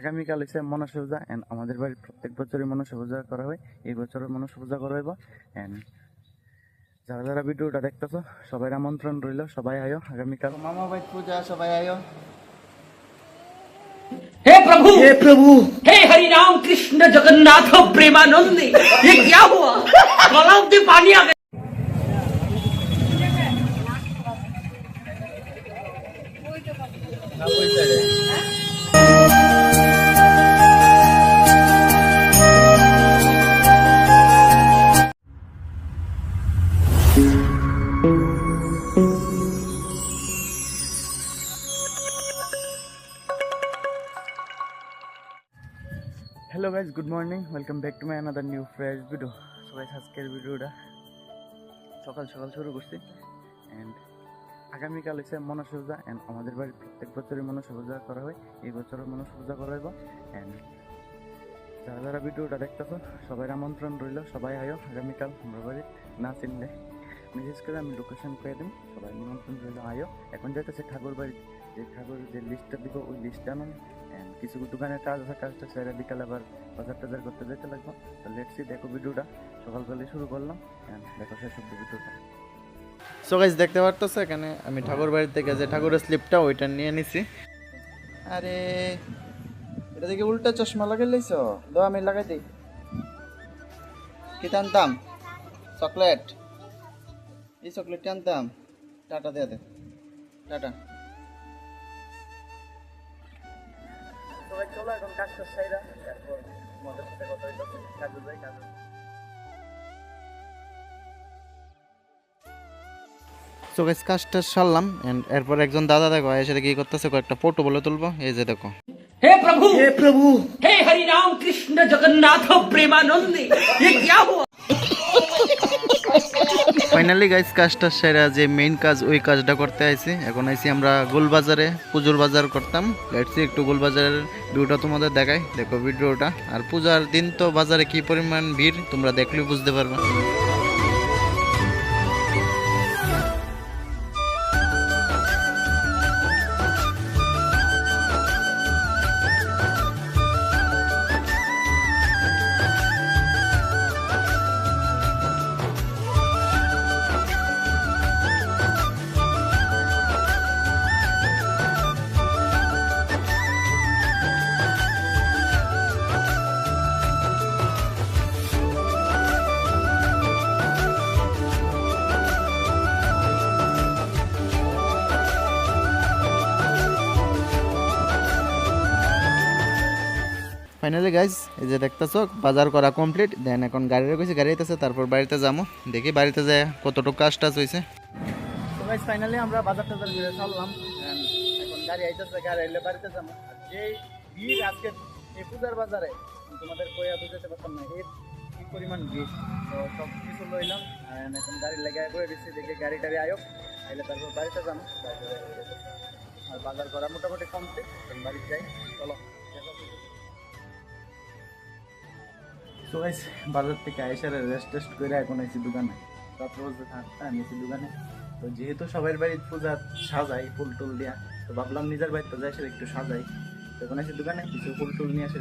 আগামীকাল হচ্ছে মনসা পূজা অ্যান্ড আমাদের বাড়ির প্রত্যেক বছরই মনসা পূজা করা হয় এই বছরও মনসা পূজা করা হইব অ্যান্ড যারা যারা ভিডিওটা দেখতেছো সবাই আমন্ত্রণ রইল সবাই আয়ো আগামীকাল মামা ভাই পূজা সবাই আয়ো हे प्रभु হে প্রভু हे हरि राम कृष्ण जगन्नाथ प्रेमानंद ये क्या हुआ गलाव में पानी आ गया hello guys good morning welcome back to my another new fresh video সবাই আজকের ভিডিওটা সকাল সকাল শুরু করছি। অ্যান্ড আগামীকাল হচ্ছে মনসা পূজা অ্যান্ড আমাদের বাড়ির প্রত্যেক বছরই মনসা পূজা করা হয়। এই বছরও মনসা পূজা করা হইব। অ্যান্ড যারা যারা ভিডিওটা দেখতেছো, সবাই আমন্ত্রণ রইল। সবাই আয়ো। আগামীকাল আমরা বাড়ি না চিনলে। মেসেজ করে আমি লোকেশন করে দিন সবাই নিমন্ত্রণ রইল, আয়ো। এখন যাইতেছে ঠাকুর বাড়ি যে ঠাকুর যে লিস্টটা দিব, ওই লিস্টটা অ্যান্ড কিছু দোকানের কাজ আছে কাজটা সেরে বিকাল আবার বাজার টাজার করতে যেতে লাগবে। তো লেটসি দেখো ভিডিওটা। সকালবেলায় শুরু করলাম দেখো শেষ অব্দি ভিডিওটা। সো গাইজ দেখতে পারতেছো এখানে? আমি ঠাকুর বাড়ির থেকে যে ঠাকুরের স্লিপটা ওইটা নিয়ে নিছি। আরে এটা দেখে উল্টা চশমা লাগাই লাইছ? দাও আমি লাগাই দিই। কি আনতাম চকলেট। এই চকলেটটা আনতাম। টাটা দিয়ে দে। টাটা। সবাই চলো এখন কাজ করছে এরা তারপর তোমাদের সাথে কথা হইতেছে কাজে যাই কাজে সো গাইজ কাজটা সারলাম এন্ড এরপর একজন দাদা দেখো এসে কি করতেছে কয়েকটা ফটো বলে তুলবো এই যে দেখো हे प्रभु হে প্রভু हे हरि राम कृष्ण जगन्नाथ प्रेमानंद ये क्या हुआ ফাইনালি গাইজ কাজটা সেরা, যে মেইন কাজ, ওই কাজটা করতে আইছি। এখন আইছি আমরা গোলবাজারে পুজোর বাজার করতাম লেটসি একটু গোলবাজারের ভিউটা তোমাদের দেখাই। দেখো ভিডিওটা আর পূজার দিন তো বাজারে কি পরিমাণ ভিড়, তোমরা দেখলে বুঝতে পারবে। ফাইনালি গাইজ এই যে দেখতেছো, বাজার করা কমপ্লিট দেন এখন গাড়ি রেখেছি, গাড়ি আইতেছে, তারপর বাড়িতে যাব দেখি বাড়িতে যায় কতটুকু কাজ টাজ হয়েছে তো গাইস ফাইনালি আমরা বাজার টাজার ঘুরে চললাম এখন গাড়ি আইতেছে, গাড়ি আইলে বাড়িতে যাব যে ভিড় আজকে এই পূজার বাজারে তোমাদের কইয়া বুঝাতে পারতাম না এর কি পরিমাণ ভিড়। তো সব কিছু লইলাম এখন গাড়ি লেগে করে দিচ্ছি দেখে গাড়ি টাড়ি আয়ক, আইলে তারপর বাড়িতে যাব আর বাজার করা মোটামুটি কমপ্লিট বাড়িতে যাই, চলো। গাইস বাজার থেকে আইসারে রেস্ট টেস্ট করে এখন আইছি দোকানে। রাত্র বলতে থাকতে আমি আইছি দোকানে। তো যেহেতু সবার বাড়ির পূজা সাজাই ফুল টুল দিয়া, তো ভাবলাম নিজের বাড়িতে যাই, সেটা একটু সাজাই। এখন আইছি দোকানে, কিছু ফুল টুল নিয়ে আসে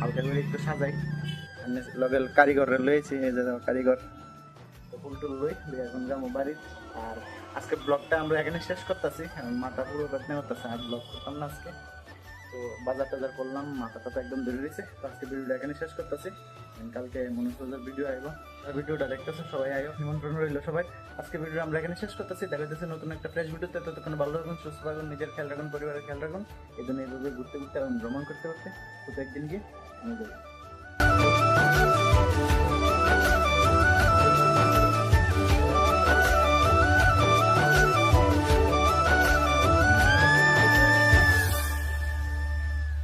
হালকা করে একটু সাজাই। লগেল কারিগর লয়েছি এই যে কারিগর। তো ফুল টুল লই এখন যাব বাড়ির। আর আজকে ব্লগটা আমরা এখানে শেষ করতেছি, কারণ মাথা পুরো বেদনা করতেছে আর ব্লগ করতাম না আজকে। তো বাজার টাজার করলাম মাথা টাথা একদম ধরে রয়েছে তো আজকে ভিডিওটা এখানে শেষ করতেছি। কালকে মনে হচ্ছে ভিডিও আইবো। ভিডিওটা দেখতেছে সবাই, আইও, নিমন্ত্রণ রইল সবাই। আজকে ভিডিও আমরা এখানে শেষ করতেছি। দেখা যাচ্ছে নতুন একটা ফ্রেশ ভিডিওতে ততক্ষণ ভালো রাখুন সুস্থ থাকুন, নিজের খেয়াল রাখুন, পরিবারের খেয়াল রাখুন। এই জন্য এইভাবে ঘুরতে ঘুরতে এবং ভ্রমণ করতে করতে কোথাও একদিন গিয়ে